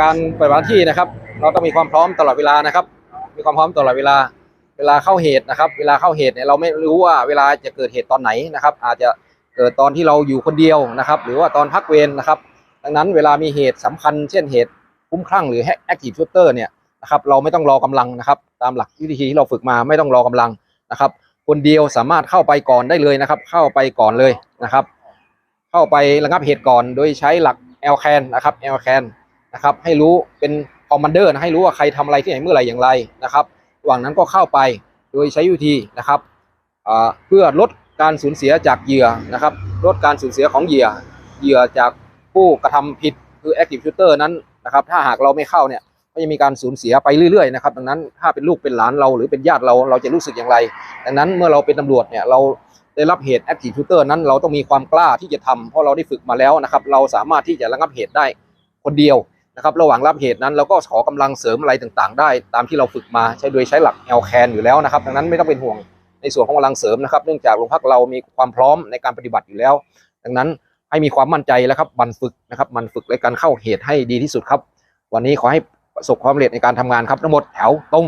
การปฏิบัติหน้าที่นะครับ เราต้องมีความพร้อมตลอดเวลานะครับ มีความพร้อมตลอดเวลา เวลาเข้าเหตุนะครับ เวลาเข้าเหตุเนี่ยเราไม่รู้ว่าเวลาจะเกิดเหตุตอนไหนนะครับ อาจจะเกิดตอนที่เราอยู่คนเดียวนะครับ หรือว่าตอนพักเวรนะครับ ดังนั้นเวลามีเหตุสำคัญ เช่นเหตุคุ้มคลั่งหรือ active shooter เนี่ยนะครับเราไม่ต้องรอกำลังนะครับ ตามหลักวิธีที่เราฝึกมาไม่ต้องรอกำลังนะครับ คนเดียวสามารถเข้าไปก่อนได้เลยนะครับ เข้าไปก่อนเลยนะครับ เข้าไประงับเหตุก่อนโดยใช้หลัก L can นนะครับ L can น นะครับ ให้รู้เป็นคอมมานเดอร์นะให้รู้ว่าใครทำอะไรที่ไหนเมื่อไหร่อย่างไรนะครับระหว่างนั้นก็เข้าไปโดยใช้วิธีนะครับเพื่อลดการสูญเสียจากเหยื่อนะครับ ลดการสูญเสียของเหยื่อ เหยื่อจากผู้กระทำผิดคือ active shooter นั้นนะครับ ถ้าหากเราไม่เข้าเนี่ยก็จะมีการสูญเสียไปเรื่อยๆนะครับดังนั้นถ้าเป็นลูกเป็นหลานเราหรือเป็นญาติเราเราจะรู้สึกอย่างไร ดังนั้นเมื่อเราเป็นตำรวจเนี่ยเราได้รับเหตุ active shooter นั้นเราต้องมีความกล้าที่จะทำเพราะเราได้ฝึกมาแล้วนะครับ เราสามารถที่จะระงับเหตุได้คนเดียว นะครับระหว่างรับเหตุนั้นเราก็ขอกำลังเสริมอะไรต่างๆ ได้ตามที่เราฝึกมาใช้โดยใช้หลักแอลแคนอยู่แล้วนะครับ ดังนั้นไม่ต้องเป็นห่วงในส่วนของกำลังเสริมนะครับ เนื่องจากโรงพักเรามีความพร้อมในการปฏิบัติอยู่แล้ว ดังนั้นให้มีความมั่นใจแล้วครับมันฝึกนะครับมันฝึกในการเข้าเหตุให้ดีที่สุดครับ วันนี้ขอให้ประสบความสำเร็จในการทำงานครับทั้งหมดแถวตรง